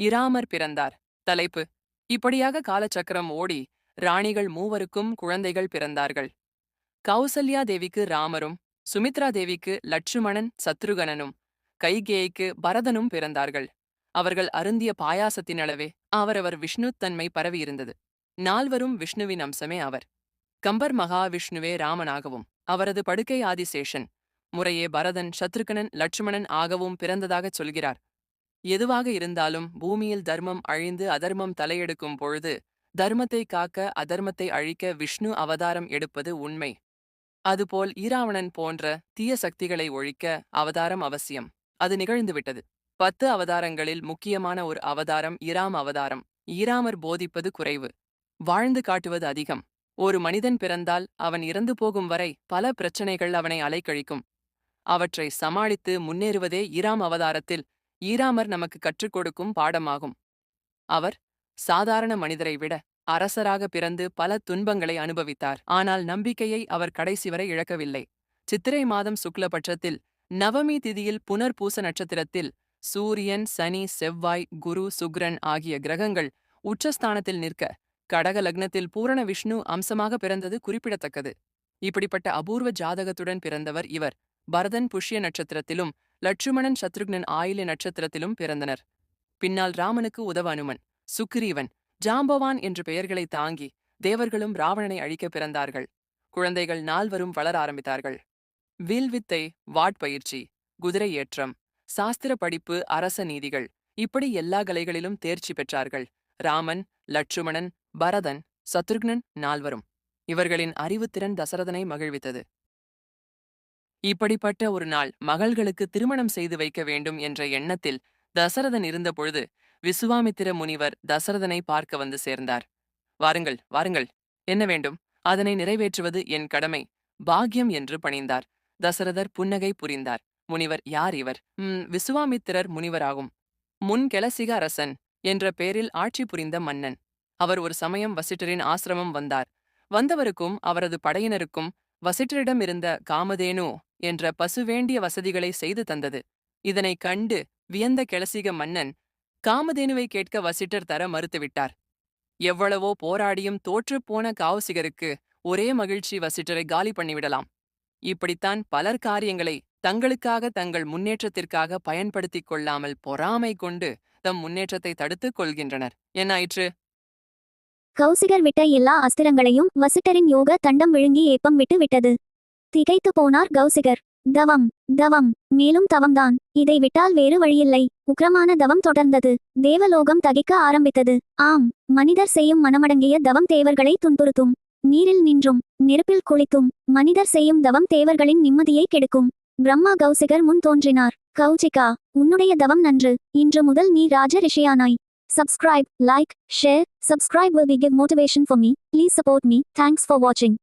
இராமர் பிறந்தார். தலைப்பு இப்படியாக காலச்சக்கரம் ஓடி ராணிகள் மூவருக்கும் குழந்தைகள் பிறந்தார்கள். கௌசல்யா தேவிக்கு ராமரும் சுமித்ரா தேவிக்கு லட்சுமணன் சத்ருகனனும் கைகேய்க்கு பரதனும் பிறந்தார்கள். அவர்கள் அருந்திய பாயாசத்தினளவே அவரவர் விஷ்ணு தன்மை பரவியிருந்தது. நால்வரும் விஷ்ணுவின் அம்சமே அவர். கம்பர் மகாவிஷ்ணுவே ராமனாகவும் அவரது படுக்கை ஆதிசேஷன். முறையே பரதன் சத்ருகனன் லட்சுமணன் ஆகவும் பிறந்ததாகச் சொல்கிறார். எதுவாக இருந்தாலும் பூமியில் தர்மம் அழிந்து அதர்மம் தலையெடுக்கும் பொழுது தர்மத்தை காக்க அதர்மத்தை அழிக்க விஷ்ணு அவதாரம் எடுப்பது உண்மை. அதுபோல் ஈராவணன் போன்ற தீய சக்திகளை ஒழிக்க அவதாரம் அவசியம். அது நிகழ்ந்துவிட்டது. பத்து அவதாரங்களில் முக்கியமான ஒரு அவதாரம் இராம் அவதாரம். ஈராமர் போதிப்பது குறைவு. வாழ்ந்து காட்டுவது அதிகம். ஒரு மனிதன் பிறந்தால் அவன் இறந்து போகும் வரை பல பிரச்சனைகள் அவனை அலைக்கழிக்கும். அவற்றை சமாளித்து முன்னேறுவதே இராம் அவதாரத்தில் ஈராமர் நமக்கு கற்றுக் கொடுக்கும் பாடமாகும். அவர் சாதாரண மனிதரை விட அரசராக பிறந்து பல துன்பங்களை அனுபவித்தார். ஆனால் நம்பிக்கையை அவர் கடைசி வரை இழக்கவில்லை. சித்திரை மாதம் சுக்லபட்சத்தில் நவமி திதியில் புனர்பூச நட்சத்திரத்தில் சூரியன் சனி செவ்வாய் குரு சுக்ரன் ஆகிய கிரகங்கள் உச்சஸ்தானத்தில் நிற்க கடக லக்னத்தில் பூரண விஷ்ணு அம்சமாக பிறந்தது குறிப்பிடத்தக்கது. இப்படிப்பட்ட அபூர்வ ஜாதகத்துடன் பிறந்தவர் இவர். பரதன் புஷ்ய நட்சத்திரத்திலும் லட்சுமணன் சத்ருக்னன் ஆயில நட்சத்திரத்திலும் பிறந்தனர். பின்னால் ராமனுக்கு உதவ அனுமன் சுக்ரீவன் ஜாம்பவான் என்ற பெயர்களை தாங்கி தேவர்களும் ராவணனை அழிக்க பிறந்தார்கள். குழந்தைகள் நால்வரும் வளர ஆரம்பித்தார்கள். வில்வித்தை வாட்பயிற்சி குதிரை ஏற்றம் சாஸ்திர படிப்பு அரச நீதிகள் இப்படி எல்லா கலைகளிலும் தேர்ச்சி பெற்றார்கள். ராமன் லட்சுமணன் பரதன் சத்ருக்னன் நால்வரும். இவர்களின் அறிவுத்திறன் தசரதனை மகிழ்வித்தது. இப்படிப்பட்ட ஒரு நாள் மகள்களுக்கு திருமணம் செய்து வைக்க வேண்டும் என்ற எண்ணத்தில் தசரதன் இருந்தபொழுது விசுவாமித்திர முனிவர் தசரதனை பார்க்க வந்து சேர்ந்தார். வாருங்கள் வாருங்கள் என்ன வேண்டும்? அதனை நிறைவேற்றுவது என் கடமை பாக்யம் என்று பணிந்தார். தசரதர் புன்னகை புரிந்தார். முனிவர் யார் இவர்? ம் விசுவாமித்திரர் முனிவராகும். முன் கெலசிக அரசன் என்ற பெயரில் ஆட்சி புரிந்த மன்னன். அவர் ஒரு சமயம் வசிட்டரின் ஆசிரமம் வந்தார். வந்தவருக்கும் அவரது படையினருக்கும் வசிட்டரிடம் இருந்த காமதேனு என்ற பசுவேண்டிய வசதிகளை செய்து தந்தது. இதனைக் கண்டு வியந்த கெளசிக மன்னன் காமதேனுவை கேட்க வசிட்டர் தர மறுத்துவிட்டார். எவ்வளவோ போராடியும் தோற்றுப்போன காவுசிகருக்கு ஒரே மகிழ்ச்சி வசிட்டரை காலி பண்ணிவிடலாம். இப்படித்தான் பலர் காரியங்களை தங்களுக்காக தங்கள் முன்னேற்றத்திற்காக பயன்படுத்திக் கொள்ளாமல் பொறாமை கொண்டு தம் முன்னேற்றத்தை தடுத்துக் கொள்கின்றனர். என்னாயிற்று? கௌசிகர் விட்ட எல்லா அஸ்திரங்களையும் வசிட்டரின் யோக தண்டம் விழுங்கி ஏப்பம் விட்டு விட்டது. திகைத்து போனார் கௌசிகர். தவம் தவம் மேலும் தவம்தான். இதை விட்டால் வேறு வழியில்லை. உக்ரமான தவம் தொடர்ந்தது. தேவலோகம் தகிக்க ஆரம்பித்தது. ஆம் மனிதர் செய்யும் மனமடங்கிய தவம் தேவர்களை துன்புறுத்தும். நீரில் நின்றும் நெருப்பில் குளித்தும் மனிதர் செய்யும் தவம் தேவர்களின் நிம்மதியை கெடுக்கும். பிரம்மா கௌசிகர் முன் தோன்றினார். கௌசிகா உன்னுடைய தவம் நன்று. இன்று முதல் நீ ராஜ ரிஷியானாய். Subscribe like share subscribe will be give motivation for me please support me thanks for வாட்சிங்